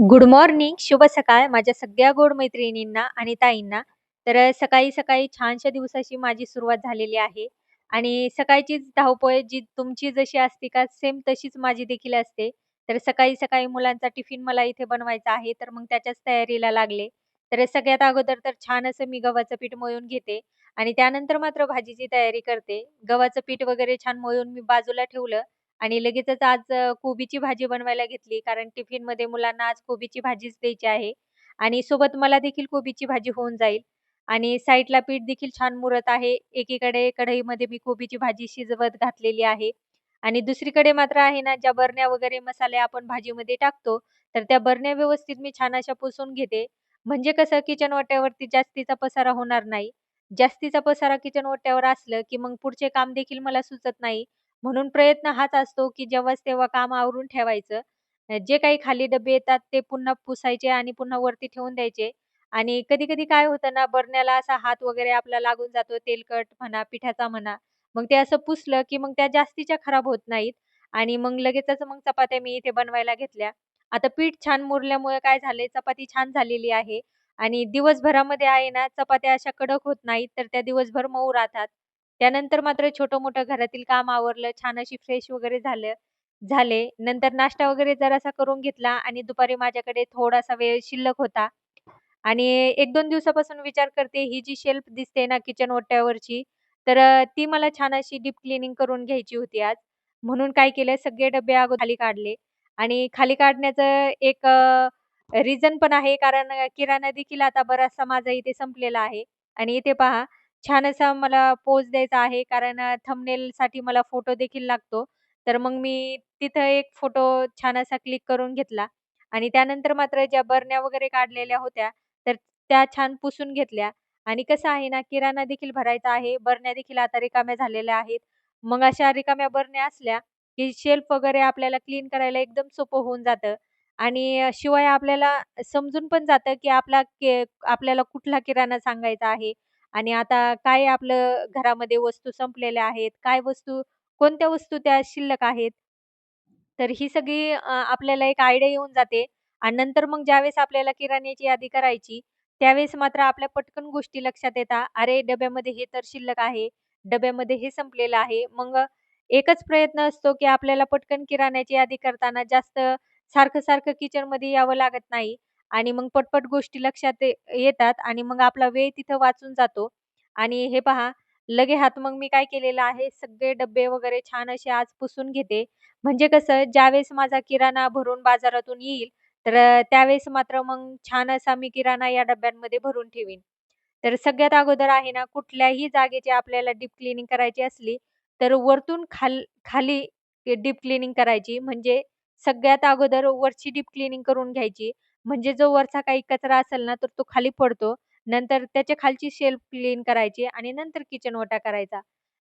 Good morning, शुभ सकाळ माझ्या सगळ्या गोड मैत्रिणींना आणि ताईंना. तर सकाळी-सकाळी छानशा दिवसाची माझी सुरुवात झालेली आहे आणि सकाळचीच धावपळ जी तुमची जशी असते का सेम तशीच माझी देखील असते. तर सकाळी-सकाळी मुलांचा टिफिन मला इथे बनवायचा आहे, तर मग त्याच्याच तयारीला लागले. तर सगळ्यात अगोदर तर छान असं मी गव्हाचं पीठ मळून घेते आणि त्यानंतर मात्र भाजीची तयारी करते. गव्हाचं पीठ वगैरे छान मळून मी बाजूला ठेवलं आणि लगेचच आज कोबीची भाजी बनवायला घेतली. कारण टिफिनमध्ये मुलांना आज कोबीची भाजीच द्यायची आहे आणि सोबत मला देखील कोबीची भाजी होऊन जाईल आणि साईडला पीठ देखील छान मुरत आहे. एकीकडे कढईमध्ये मी कोबीची भाजी शिजवत घातलेली आहे आणि दुसरीकडे मात्र आहे ना, ज्या बरण्या वगैरे मसाले आपण भाजीमध्ये टाकतो, तर त्या बरण्या व्यवस्थित मी छान अशा पुसून घेते. म्हणजे कसं किचन ओट्यावरती जास्तीचा पसारा होणार नाही. जास्तीचा पसारा किचन ओट्यावर असलं, की मग पुढचे काम देखील मला सुचत नाही. म्हणून प्रयत्न हाच असतो, की जेव्हाच तेव्हा काम आवरून ठेवायचं. जे काही खाली डबे येतात ते पुन्हा पुसायचे आणि पुन्हा वरती ठेवून द्यायचे. आणि कधी-कधी काय होतं ना, बरण्याला असा हात वगैरे आपला लागून जातो, तेलकट म्हणा, पिठाचा म्हणा. मग ते असं पुसलं, की मग त्या जास्तीच्या खराब होत नाहीत आणि मग लगेचच मग चपात्या मी इथे बनवायला घेतल्या. आता पीठ छान मुरल्यामुळे काय झालंय, चपाती छान झालेली आहे आणि दिवसभरामध्ये आहे ना, चपात्या अशा कडक होत नाहीत, तर त्या दिवसभर मऊ राहतात. त्यानंतर मात्र छोटं-मोठं घरातील काम आवरलं, छान अशी फ्रेश वगैरे झालं झाले. नंतर नाश्ता वगैरे जरासा करून घेतला आणि दुपारी माझ्याकडे थोडासा वेळ शिल्लक होता आणि 1-2 दिवसापासून विचार करते, ही जी शेल्फ दिसते ना किचन ओट्यावरची, तर ती मला छान अशी डीप क्लिनिंग करून घ्यायची होती आज. म्हणून काय केलं, सगळे डब्बे अगोदर खाली काढले आणि खाली काढण्याचं एक रिझन पण आहे, कारण किराणा देखील आता बराचसा माझा इथे संपलेला आहे आणि इथे पहा, छान असा मला पोज द्यायचा आहे, कारण अ, थंबनेलसाठी मला फोटो देखील लागतो. तर मग मी तिथं एक फोटो छान असा क्लिक करून घेतला. आणि त्यानंतर मात्र ज्या बरण्या वगैरे काढलेल्या होत्या, तर त्या छान पुसून घेतल्या. आणि कसं आहे ना, किराणा देखील भरायचा आहे, बरण्या देखील आता रिकाम्या झालेल्या आहेत. मग अशा रिकाम्या बरण्या असल्या, की शेल्फ वगैरे आपल्याला क्लीन करायला एकदम सोपं होऊन जातं. आणि अ, शिवाय आपल्याला समजून पण जातं, की आपला के आपल्याला कुठला किराणा सांगायचा आहे. आणि आता काय आपलं घरामध्ये वस्तू संपलेल्या आहेत, काय वस्तू कोणत्या वस्तू त्या शिल्लक आहेत. तर ही सगळी अ, आपल्याला एक आयडिया येऊन जाते आणि नंतर मग ज्यावेळेस आपल्याला किराण्याची यादी करायची, त्यावेळेस मात्र आपल्या पटकन गोष्टी लक्षात येतात. अरे, डब्यामध्ये हे तर शिल्लक आहे, डब्यामध्ये हे संपलेलं आहे. मग एकच प्रयत्न असतो, की आपल्याला पटकन किराण्याची यादी करताना जास्त सारखं-सारखं किचनमध्ये यावं लागत नाही आणि मग पटपट गोष्टी लक्षात ये येतात आणि मग आपला वेळ तिथं वाचून जातो आणि हे पहा, लगे हात मग मी काय केलेलं आहे, सगळे डब्बे वगैरे छान असे आज पुसून घेते. म्हणजे कसं ज्यावेळेस माझा किराणा भरून बाजारातून येईल, तर अ, त्यावेळेस मात्र मग छान असा मी किराणा या डब्यांमध्ये भरून ठेवीन. तर सगळ्यात अगोदर आहे ना, कुठल्याही जागेची आपल्याला डीप क्लिनिंग करायची असली, तर वरतून खाल खाली डीप क्लिनिंग करायची. म्हणजे सगळ्यात अगोदर वरची डीप क्लिनिंग करून घ्यायची. म्हणजे जो वरचा काही कचरा असेल ना, तर तो खाली पडतो. नंतर त्याच्या खालची शेल्फ क्लीन करायची आणि नंतर किचन ओटा करायचा.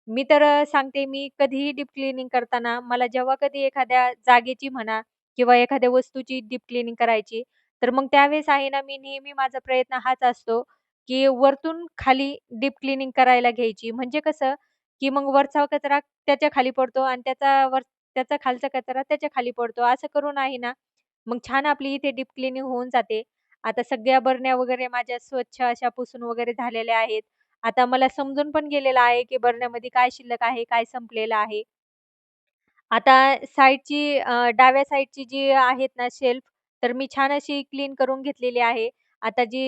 मी तर अ, सांगते मी कधीही डीप क्लीनिंग करताना मला जेव्हा कधी एखाद्या जागेची म्हणा किंवा एखाद्या वस्तूची डीप क्लीनिंग करायची, तर मग त्यावेळेस आहे ना, मी नेहमी माझा प्रयत्न हाच असतो, की वरतून खाली डीप क्लीनिंग करायला घ्यायची. म्हणजे कसं, की मग वरचा कचरा त्याच्याखाली पडतो आणि त्याचा वर त्याचा खालचा कचरा त्याच्याखाली पडतो. असं करून आहे ना, मग छान आपली इथे डीप क्लीनिंग होऊन जाते. आता सगळ्या बरण्या वगैरे माझ्या स्वच्छ अशा पुसून वगैरे झालेल्या आहेत. आता मला समजून पण गेलेलं आहे, की बरण्यामध्ये काय शिल्लक आहे, काय संपलेलं आहे. आता साईडची डाव्या साईडची जी आहेत ना शेल्फ, तर मी छान अशी क्लीन करून घेतलेली आहे. आता जी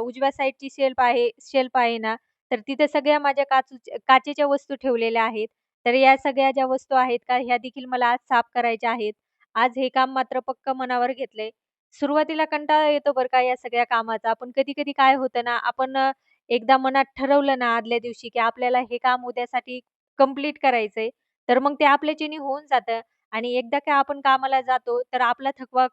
उजव्या साईडची शेल्फ आहे शेल्फ आहे ना, तर तिथे सगळ्या माझ्या काचूच्या काचेच्या वस्तू ठेवलेल्या आहेत. तर या सगळ्या ज्या वस्तू आहेत का, ह्या देखील मला आज साफ करायच्या आहेत. आज हे काम मात्र पक्क मनावर घेतले सुरुवातीला कंटाळा येतो बरं का या सगळ्या कामाचा. पण कधी-कधी काय होतं ना, आपण एकदा मनात ठरवलं ना आदल्या दिवशी, की आपल्याला हे काम उद्यासाठी कंप्लीट करायचंय, तर मग ते आपल्याच्यानी होऊन जातं आणि एकदा का आपण कामाला जातो, तर आपला थकवा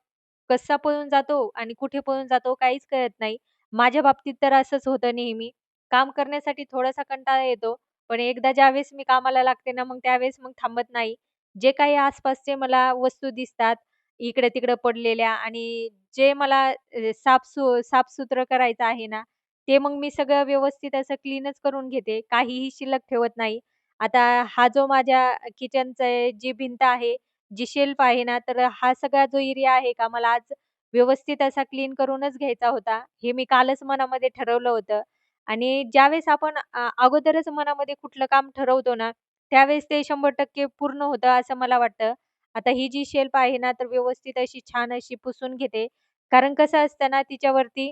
कसा पळून जातो आणि कुठे पळून जातो काहीच कळत नाही. माझ्या बाबतीत तर असंच होतं नेहमी. काम करण्यासाठी थोडासा कंटाळा येतो, पण एकदा ज्यावेळेस मी कामाला लागते ना, मग त्यावेळेस मग थांबत नाही. जे काही आसपासचे मला वस्तू दिसतात, इकडे-तिकडे पडलेल्या आणि जे मला साफसु साफसूत्र करायचं आहे ना, ते मग मी सगळं व्यवस्थित असं क्लीनच करून घेते. काहीही शिल्लक ठेवत नाही. आता हा जो माझ्या किचनचा जी भिंत आहे, जी शेल्फ आहे ना, तर हा सगळा जो एरिया आहे का मला आज व्यवस्थित असा क्लीन करूनच घ्यायचा होता. हे मी कालच मनामध्ये ठरवलं होतं आणि ज्यावेळेस आपण अगोदरच मनामध्ये कुठलं काम ठरवतो ना, त्यावेळेस ते 100% पूर्ण होतं असं मला वाटतं. आता ही जी शेल्फ आहे ना, तर व्यवस्थित अशी छान अशी पुसून घेते. कारण कसं असतं ना, तिच्यावरती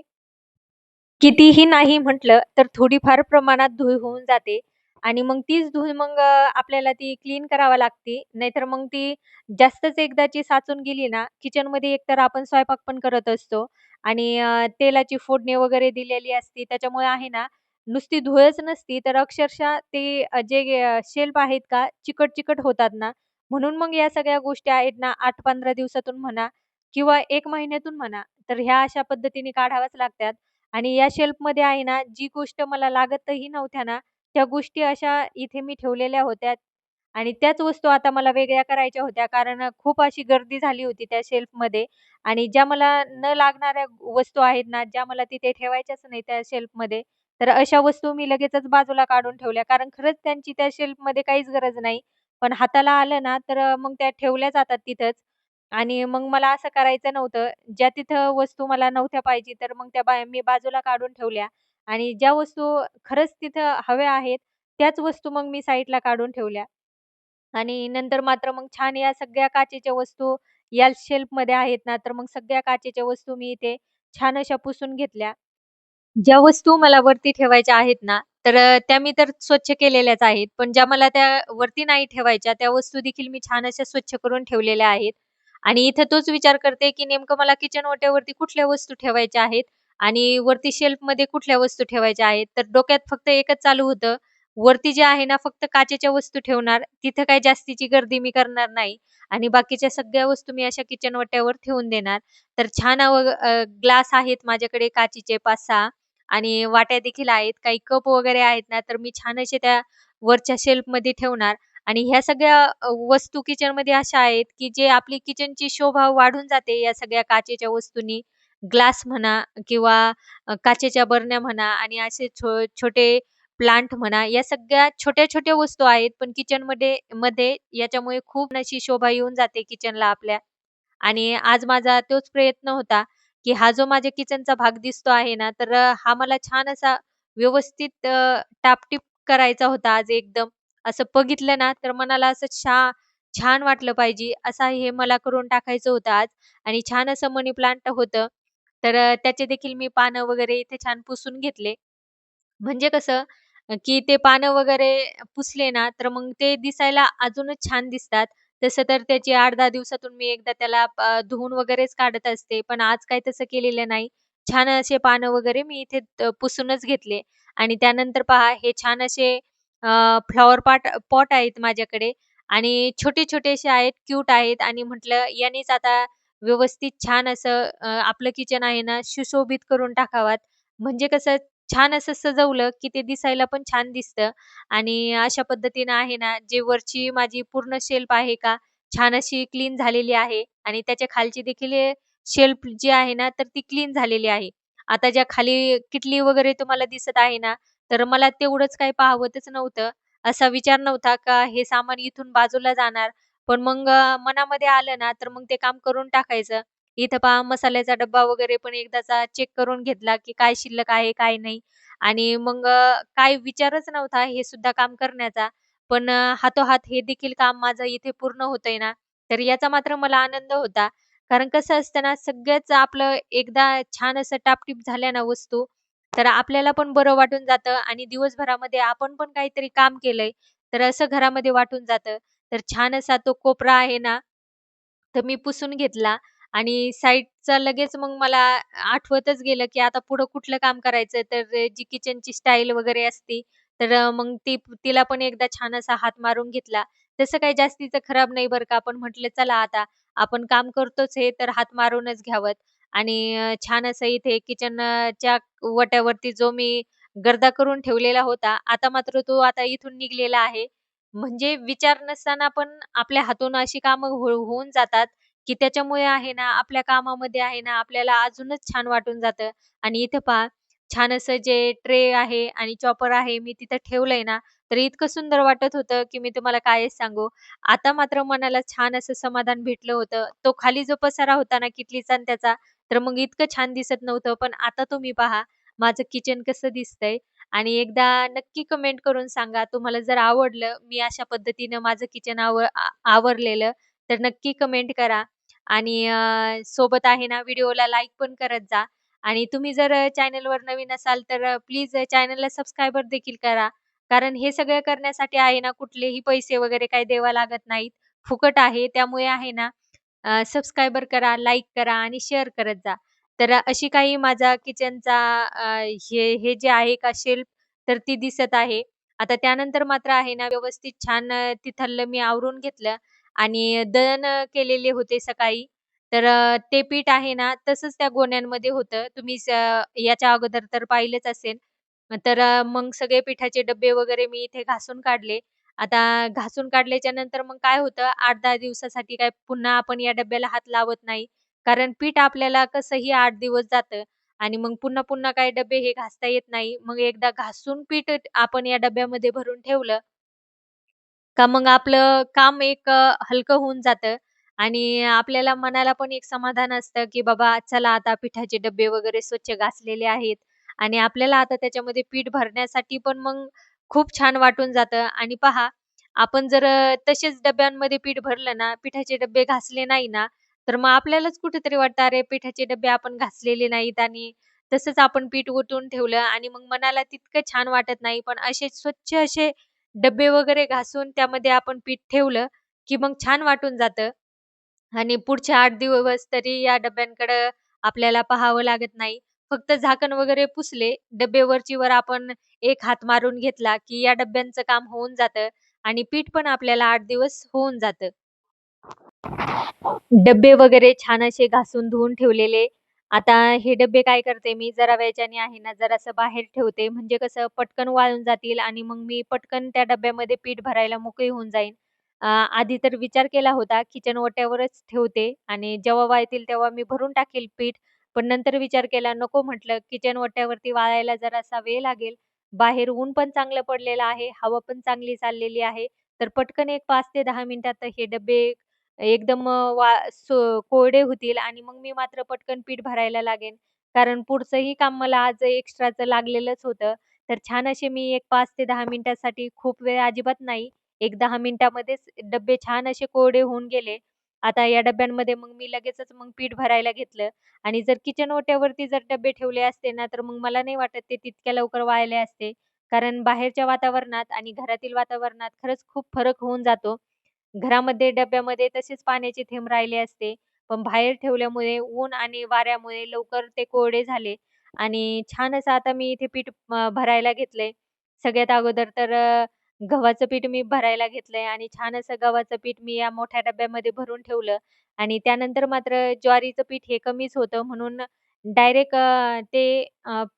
कितीही नाही म्हटलं, तर थोडीफार प्रमाणात धूळ होऊन जाते आणि मग तीच धूळ मग आपल्याला ती क्लीन करावी लागते. नाहीतर मग ती जास्तच एकदाची साचून गेली ना, किचनमध्ये एकतर आपण स्वयंपाक पण करत असतो आणि तेलाची फोडणी वगैरे दिलेली असते. त्याच्यामुळे आहे ना, नुसती धुळच नसती, तर अक्षरशः ते जे शेल्फ आहेत का, चिकट-चिकट होतात ना, म्हणून मग या सगळ्या गोष्टी आहेत ना, 8-15 दिवसातून म्हणा किंवा एक महिन्यातून म्हणा, तर ह्या अशा पद्धतीने काढाव्याच लागतात. आणि या शेल्फमध्ये आहे ना, जी गोष्ट मला लागतही नव्हत्या ना, त्या गोष्टी अशा इथे मी ठेवलेल्या होत्या आणि त्याच वस्तू आता मला वेगळ्या करायच्या होत्या. कारण खूप अशी गर्दी झाली होती त्या शेल्फमध्ये आणि ज्या मला न लागणाऱ्या वस्तू आहेत ना, ज्या मला तिथे ठेवायच्याच नाही त्या शेल्फमध्ये, तर अशा वस्तू मी लगेचच बाजूला काढून ठेवल्या. कारण खरंच त्यांची त्या शेल्फमध्ये काहीच गरज नाही. पण हाताला आलं ना, तर मग त्या ठेवल्या जातात तिथंच आणि मग मला असं करायचं नव्हतं. ज्या तिथं वस्तू मला नव्हत्या पाहिजे, तर मग त्या बा मी बाजूला काढून ठेवल्या आणि ज्या वस्तू खरंच तिथं हव्या आहेत, त्याच वस्तू मग मी साईडला काढून ठेवल्या. आणि नंतर मात्र मग छान या सगळ्या काचेच्या वस्तू या शेल्फमध्ये आहेत ना, तर मग सगळ्या काचेच्या वस्तू मी इथे छान अशा पुसून घेतल्या. ज्या वस्तू मला वरती ठेवायच्या आहेत ना, तर अ, त्या मी तर स्वच्छ केलेल्याच आहेत. पण ज्या मला त्या वरती नाही ठेवायच्या, त्या वस्तू देखील मी छान अशा स्वच्छ करून ठेवलेल्या आहेत. आणि इथे तोच विचार करते, की नेमकं मला किचन ओट्यावरती कुठल्या वस्तू ठेवायच्या आहेत आणि वरती शेल्फमध्ये कुठल्या वस्तू ठेवायच्या आहेत. तर डोक्यात फक्त एकच चालू होतं, वरती जे आहे ना, फक्त काचेच्या वस्तू ठेवणार. तिथं काही जास्तीची गर्दी मी करणार नाही आणि बाकीच्या सगळ्या वस्तू मी अशा किचन ओट्यावर ठेवून देणार. तर छान ग्लास आहेत माझ्याकडे काचेचे 5-6 आणि वाट्या देखील आहेत. काही कप वगैरे आहेत ना, तर मी छान असे त्या वरच्या शेल्फमध्ये ठेवणार आणि ह्या सगळ्या वस्तू किचनमध्ये अशा आहेत, की जे आपली किचनची शोभा वाढून जाते या सगळ्या काचेच्या वस्तूंनी. ग्लास म्हणा किंवा काचेच्या बरण्या म्हणा आणि असे छो छोटे प्लांट म्हणा, या सगळ्या छोट्या-छोट्या वस्तू आहेत, पण किचनमध्ये मध्ये याच्यामुळे खूप अशी शोभा येऊन जाते किचनला आपल्या. आणि आज माझा तोच प्रयत्न होता, की हा जो माझ्या किचनचा भाग दिसतो आहे ना, तर हा मला छान असा व्यवस्थित टापटीप करायचा होता आज एकदम. असं बघितलं ना, तर मनाला असं छा छान वाटलं पाहिजे, असा हे मला करून टाकायचं होतं आज आणि छान असं मनी प्लांट होतं. तर त्याचे देखील मी पानं वगैरे इथे छान पुसून घेतले. म्हणजे कसं की ते पानं वगैरे पुसले ना, तर मग ते दिसायला अजूनच छान दिसतात. तसं तर त्याची आठ दहा दिवसातून मी एकदा त्याला अ, धुवून वगैरेच काढत असते. पण आज काही तसं केलेलं नाही. छान असे पानं वगैरे मी इथे अ, पुसूनच घेतले आणि त्यानंतर पहा हे छान असे फ्लॉवर पॉट पॉट आहेत माझ्याकडे आणि छोटे-छोटेसे आहेत, क्यूट आहेत आणि म्हटलं यानेच आता व्यवस्थित छान असं अ, आपलं किचन आहे ना, सुशोभित करून टाकावात. म्हणजे कसं छान असं सजवलं, की ते दिसायला पण छान दिसतं आणि अशा पद्धतीनं आहे ना, जे वरची माझी पूर्ण शेल्फ आहे का, छान अशी क्लीन झालेली आहे आणि त्याच्या खालची देखील शेल्फ जी आहे ना, तर ती क्लीन झालेली आहे. आता ज्या खाली किटली वगैरे तुम्हाला दिसत आहे ना, तर मला तेवढंच काही पाहावतच नव्हतं. असा विचार नव्हता का हे सामान इथून बाजूला जाणार. पण मग अ, मनामध्ये आलं ना, तर मग ते काम करून टाकायचं. इथं पहा मसाल्याचा डब्बा वगैरे पण एकदाचा चेक करून घेतला, की काय शिल्लक आहे, काय नाही. आणि मग काय विचारच नव्हता हे सुद्धा काम करण्याचा. पण हातोहात हे देखील काम माझं इथे पूर्ण होतंय ना, तर याचा मात्र मला आनंद होता. कारण कसं असतं ना, सगळंच आपलं एकदा छान असं टापटीप झाल्या ना वस्तू, तर आपल्याला पण बरं वाटून जातं आणि दिवसभरामध्ये आपण पण काहीतरी काम केलंय, तर असं घरामध्ये वाटून जातं. तर छान असा तो कोपरा आहे ना, तर मी पुसून घेतला आणि साईडचा लगेच मग मला आठवतच गेलं, की आता पुढं कुठलं काम करायचं. तर जी किचनची स्टाईल वगैरे असती, तर मग ती तिला पण एकदा छान असा हात मारून घेतला. तसं काही जास्तीचं खराब नाही बरं का. आपण म्हटलं चला आता आपण काम करतोच हे तर हात मारूनच घ्यावं आणि अ, छान असं इथे किचनच्या वट्यावरती जो मी गर्दा करून ठेवलेला होता, आता मात्र तो आता इथून निघलेला आहे. म्हणजे विचार नसताना पण आपल्या हातून अशी कामं हो होऊन जातात, की त्याच्यामुळे आहे ना, आपल्या कामामध्ये आहे ना, आपल्याला अजूनच छान वाटून जातं. आणि इथं पहा, छान असं जे ट्रे आहे आणि चॉपर आहे, मी तिथं ठेवलंय ना, तर इतकं सुंदर वाटत होतं, की मी तुम्हाला कायच सांगू. आता मात्र मनाला छान असं समाधान भेटलं होतं. तो खाली जो पसारा होता ना किटलीचा आणि त्याचा, तर मग इतकं छान दिसत नव्हतं. पण आता तुम्ही पहा माझं किचन कसं दिसतंय आणि एकदा नक्की कमेंट करून सांगा तुम्हाला जर आवडलं मी अशा पद्धतीनं माझं किचन आव आवरलेलं, तर नक्की कमेंट करा आणि सोबत आहे ना व्हिडिओला लाईक पण करत जा आणि तुम्ही जर चॅनलवर नवीन असाल तर प्लीज चॅनलला सबस्क्रायबर देखील करा. कारण हे सगळं करण्यासाठी आहे ना कुठलेही पैसे वगैरे काही द्यावं लागत नाहीत. फुकट आहे. त्यामुळे आहे ना सबस्क्रायबर करा, लाईक करा आणि शेअर करत जा. तर अशी काही माझा किचनचा हे हे जे आहे का शेल्फ तर ती दिसत आहे. आता त्यानंतर मात्र आहे ना व्यवस्थित छान तिथलं मी आवरून घेतलं आणि दळण केलेले होते सकाळी. तर ते पीठ आहे ना तसंच त्या गोण्यांमध्ये होतं. तुम्ही स याच्या अगोदर तर पाहिलंच असेल. तर मग सगळे पिठाचे डब्बे वगैरे मी इथे घासून काढले. आता घासून काढल्याच्या नंतर मग काय होतं आठ दहा दिवसासाठी काय पुन्हा आपण या डब्याला हात लावत नाही. कारण पीठ आपल्याला कसंही आठ दिवस जातं आणि मग पुन्हा-पुन्हा काय डब्बे हे घासता येत नाही. मग एकदा घासून पीठ आपण या डब्यामध्ये भरून ठेवलं का मग आपलं काम एक अ, हलकं होऊन जातं आणि आपल्याला मनाला पण एक समाधान असतं, की बाबा चला आता पिठाचे डब्बे वगैरे स्वच्छ घासलेले आहेत आणि आपल्याला आता त्याच्यामध्ये पीठ भरण्यासाठी पण मग खूप छान वाटून जातं आणि पहा आपण जर अ, तसेच डब्यांमध्ये पीठ भरलं ना, पिठाचे डब्बे घासले नाही ना, तर मग आपल्यालाच कुठेतरी वाटतं, अरे पिठाचे डब्बे आपण घासलेले नाहीत आणि तसंच आपण पीठ ओतून ठेवलं आणि मग मनाला तितकं छान वाटत नाही. पण असे स्वच्छ असे डब्बे वगैरे घासून त्यामध्ये आपण पीठ ठेवलं, की मग छान वाटून जातं आणि पुढचे आठ दिवस तरी या डब्यांकडं आपल्याला पाहावं लागत नाही. फक्त झाकण वगैरे पुसले, डब्बे वरचीवर आपण एक हात मारून घेतला, की या डब्यांचं काम होऊन जातं आणि पीठ पण आपल्याला आठ दिवस होऊन जातं. डब्बे वगैरे छान असे घासून धुवून ठेवलेले. आता हे डब्बे काय करते मी जरा वेळच्याने आहे ना जरासं बाहेर ठेवते. म्हणजे कसं पटकन वाळून जातील आणि मग मी पटकन त्या डब्यामध्ये पीठ भरायला मोकळी होऊन जाईन. आधी तर विचार केला होता किचन ओट्यावरच ठेवते आणि जेव्हा वाळतील तेव्हा मी भरून टाकेल पीठ. पण नंतर विचार केला नको म्हटलं किचन ओट्यावरती वाळायला जरासा वेळ लागेल. बाहेर ऊन पण चांगलं पडलेलं आहे, हवा पण चांगली चाललेली आहे. तर पटकन एक पाच ते दहा मिनिटात हे डब्बे एकदम वा सो कोरडे होतील आणि मग मी मात्र पटकन पीठ भरायला लागेन. कारण पुढचंही काम मला आज एक्स्ट्राचं लागलेलंच होतं. तर छान असे मी एक 5 ते 10 मिनिटासाठी खूप वेळ अजिबात नाही, एक 10 मिनिटामध्येच डब्बे छान असे कोरडे होऊन गेले. आता या डब्यांमध्ये मग मी लगेचच मग पीठ भरायला घेतलं आणि जर किचन ओट्यावरती जर डब्बे ठेवले असते ना, तर मग मला नाही वाटत ते तितक्या लवकर वाळले असते. कारण बाहेरच्या वातावरणात आणि घरातील वातावरणात खरंच खूप फरक होऊन जातो. घरामध्ये डब्यामध्ये तसेच पाण्याचे थेंब राहिले असते. पण बाहेर ठेवल्यामुळे ऊन आणि वाऱ्यामुळे लवकर ते कोरडे झाले आणि छान असं आता मी इथे पीठ भरायला घेतलंय. सगळ्यात अगोदर तर गव्हाचं पीठ मी भरायला घेतलंय आणि छान असं गव्हाचं पीठ मी या मोठ्या डब्यामध्ये भरून ठेवलं आणि त्यानंतर मात्र ज्वारीचं पीठ हे कमीच होतं म्हणून डायरेक्ट ते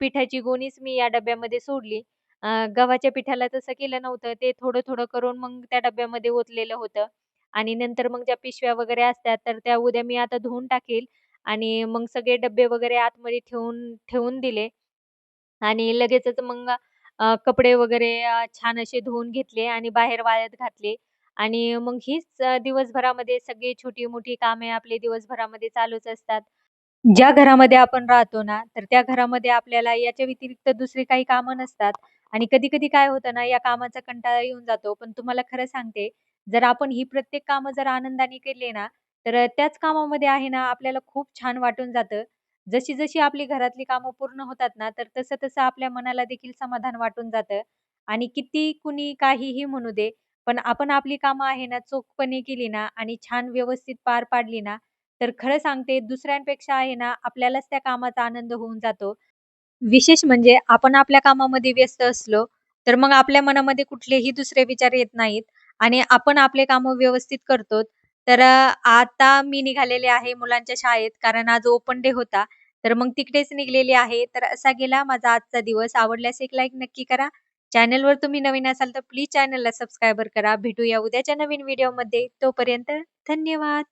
पिठाची गोणीच मी या डब्यामध्ये सोडली. अ, गव्हाच्या पिठाला तसं केलं नव्हतं. ते थोडं-थोडं करून मग त्या डब्यामध्ये ओतलेलं होतं आणि नंतर मग ज्या पिशव्या वगैरे असतात, तर त्या उद्या मी आता धुवून टाकेल आणि मग सगळे डब्बे वगैरे आतमध्ये ठेवून ठेवून दिले आणि लगेचच मग अ, कपडे वगैरे अ, छान असे धुवून घेतले आणि बाहेर वाळत घातले आणि मग हीच अ, दिवसभरामध्ये सगळी छोटी-मोठी कामे आपले दिवसभरामध्ये चालूच असतात. ज्या घरामध्ये आपण राहतो ना, तर त्या घरामध्ये आपल्याला याच्या व्यतिरिक्त दुसरी काही कामं नसतात आणि कधी-कधी काय होतं ना, या कामाचा कंटाळा येऊन जातो. पण तुम्हाला खरं सांगते, जर आपण ही प्रत्येक कामं जर आनंदाने केली ना, तर त्याच कामामध्ये आहे ना, आपल्याला खूप छान वाटून जातं. जशी-जशी आपली घरातली कामं पूर्ण होतात ना, तर तसं-तसं आपल्या मनाला देखील समाधान वाटून जातं आणि किती कुणी काहीही म्हणू दे, पण आपण आपली कामं आहे ना, चोखपणे केली ना आणि छान व्यवस्थित पार पाडली ना, तर खरं सांगते दुसऱ्यांपेक्षा आहे ना, आपल्यालाच त्या कामाचा आनंद होऊन जातो. विशेष म्हणजे आपण आपल्या कामामध्ये व्यस्त असलो, तर मग आपल्या मनामध्ये कुठलेही दुसरे विचार येत नाहीत आणि आपण आपले काम व्यवस्थित करतो. तर अ, आता मी निघालेले आहे मुलांच्या शाळेत कारण आज ओपन डे होता. तर मग तिकडेच निघालेली आहे. तर असा गेला माझा आजचा दिवस. आवडल्यास एक लाईक नक्की करा. चॅनलवर तुम्ही नवीन असाल तर प्लीज चॅनलला सबस्क्राईबर करा. भेटूया उद्याच्या नवीन व्हिडिओमध्ये. तोपर्यंत धन्यवाद.